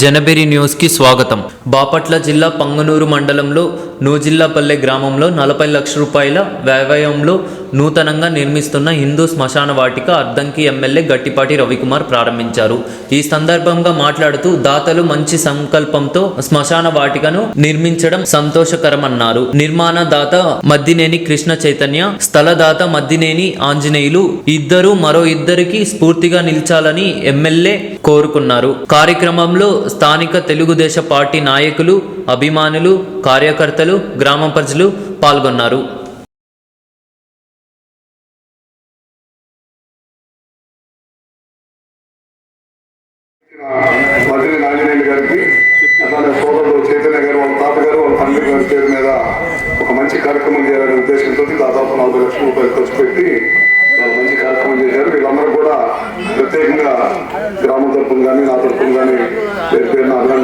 జనబెరి న్యూస్కి స్వాగతం. బాపట్ల జిల్లా పంగనూరు మండలంలో నూజిల్లాపల్లె గ్రామంలో నలభై లక్షల రూపాయల వ్యవయంలో నూతనంగా నిర్మిస్తున్న హిందూ శ్మశాన వాటిక అద్దంకి ఎమ్మెల్యే గట్టిపాటి రవికుమార్ ప్రారంభించారు. ఈ సందర్భంగా మాట్లాడుతూ దాతలు మంచి సంకల్పంతో శ్మశాన వాటికను నిర్మించడం సంతోషకరమన్నారు. నిర్మాణ దాత మద్దినేని కృష్ణ చైతన్య స్థలదాత మద్దినేని ఆంజనేయులు ఇద్దరు మరో ఇద్దరికి స్ఫూర్తిగా నిలిచాలని ఎమ్మెల్యే కోరుకున్నారు. కార్యక్రమంలో స్థానిక తెలుగుదేశ పార్టీ నాయకులు అభిమానులు కార్యకర్తలు గ్రామ ప్రజలు పాల్గొన్నారు. ఒక మంచి కార్యక్రమం చేయాలనే ఉద్దేశంతో దాదాపు నలభై లక్షల రూపాయలు ఖర్చు పెట్టి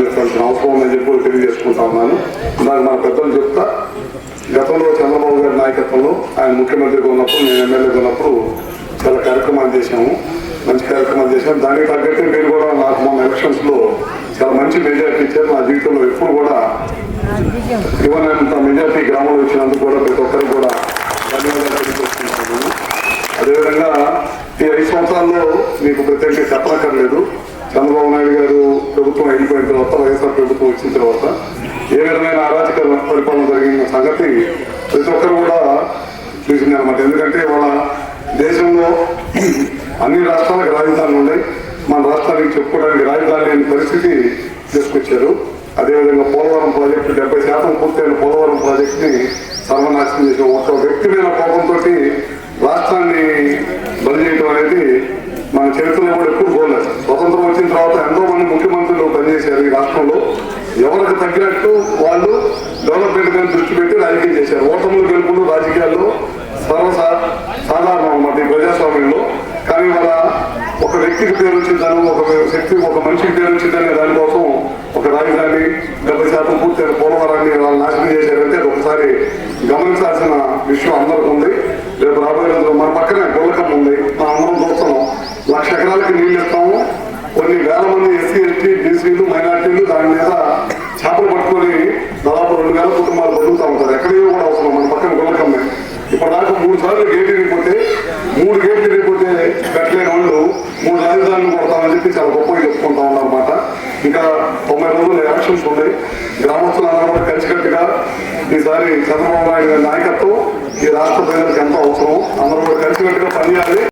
పేరున అభినందించాల్సిన అవసరం ఉందని చెప్పి తెలియజేసుకుంటా ఉన్నాను. నాకు మన పెద్దలు చెప్తా గతంలో చంద్రబాబు గారి నాయకత్వంలో ఆయన ముఖ్యమంత్రిగా ఉన్నప్పుడు నేను ఎమ్మెల్యేగా ఉన్నప్పుడు చాలా కార్యక్రమాలు చేశాము. మంచి కార్యక్రమాలు చేశాము. దానికి తగ్గట్టు మీరు కూడా నాకు మొన్న ఎలక్షన్స్లో చాలా మంచి మెజార్టీ ఇచ్చారు. నా జీవితంలో ఎప్పుడు కూడా ఇవ్వనంత మెజార్టీ గ్రామంలో ఇచ్చినందుకు కూడా ప్రతి ఒక్కరికి కూడా ధన్యవాదాలు తెలియజేస్తున్నాను అదేవిధంగా ఈ ఐదు సంవత్సరాల్లో మీకు ప్రత్యేకంగా చెప్పనక్కర్లేదు. చంద్రబాబు నాయుడు గారు ప్రభుత్వం కొత్త వైఎస్ఆర్ ప్రభుత్వం వచ్చిన తర్వాత ఏ విధమైన అరాచక పరిపాలన జరిగిన సంగతి ప్రతి ఒక్కరు కూడా చూసింది అనమాట ఎందుకంటే వాళ్ళ దేశంలో అన్ని రాష్ట్రాలకు రాజధానులు ఉన్నాయి. మన రాష్ట్రానికి చెప్పుకోవడానికి రాజధాని లేని పరిస్థితి తీసుకొచ్చారు. అదేవిధంగా పోలవరం ప్రాజెక్టు డెబ్బై శాతం పూర్తయిన పోలవరం ప్రాజెక్టుని సర్వనాశనం చేసిన ఒక వ్యక్తి మీద కోపంతో రాష్ట్రాన్ని బలి చేయడం అనేది మన చరిత్రలో కూడా ఎప్పుడు పోలేదు. స్వతంత్రం వచ్చిన తర్వాత ఎంతో మంది ముఖ్య రాష్ట్రంలో ఎవరికి తగ్గినట్టు వాళ్ళు డెవలప్మెంట్ మీద దృష్టి పెట్టి రాజకీయం చేశారు. ఓటములు గెలుపులు రాజకీయాల్లో సర్వసా సాధారణం అన్నమాట ఈ ప్రజాస్వామ్యంలో. కానీ వాళ్ళ ఒక వ్యక్తికి పేరు వచ్చిందని ఒక శక్తి ఒక మనిషికి పేరు వచ్చిందనే దానికోసం ఒక రాజధాని డెబ్బై శాతం పూర్తయిన పోలవరాన్ని వాళ్ళు నాశనం చేశారంటే అది ఒకసారి గమనించాల్సిన విషయం అందరికీ ఉంది. రేపు రాబోయే రోజుల్లో మన పక్కనే గొల్లకం ఉంది. మా అందరం చూస్తున్నాం. లక్ష ఎకరాలకి నీళ్ళు ఇస్తాము. కొన్ని వేల మంది చాలా గొప్పగా చెప్పుకుంటా ఉన్నారన్నమాట ఇంకా తొంభై రోజులు ఎలక్షన్స్ ఉన్నాయి. గ్రామస్తులందరూ కూడా కలిసికట్టుగా ఈసారి చంద్రబాబు నాయుడు గారి నాయకత్వం ఈ రాష్ట్ర ప్రజలకు ఎంతో అవసరం. అందరూ కూడా కలిసికట్టుగా పనిచేయాలి.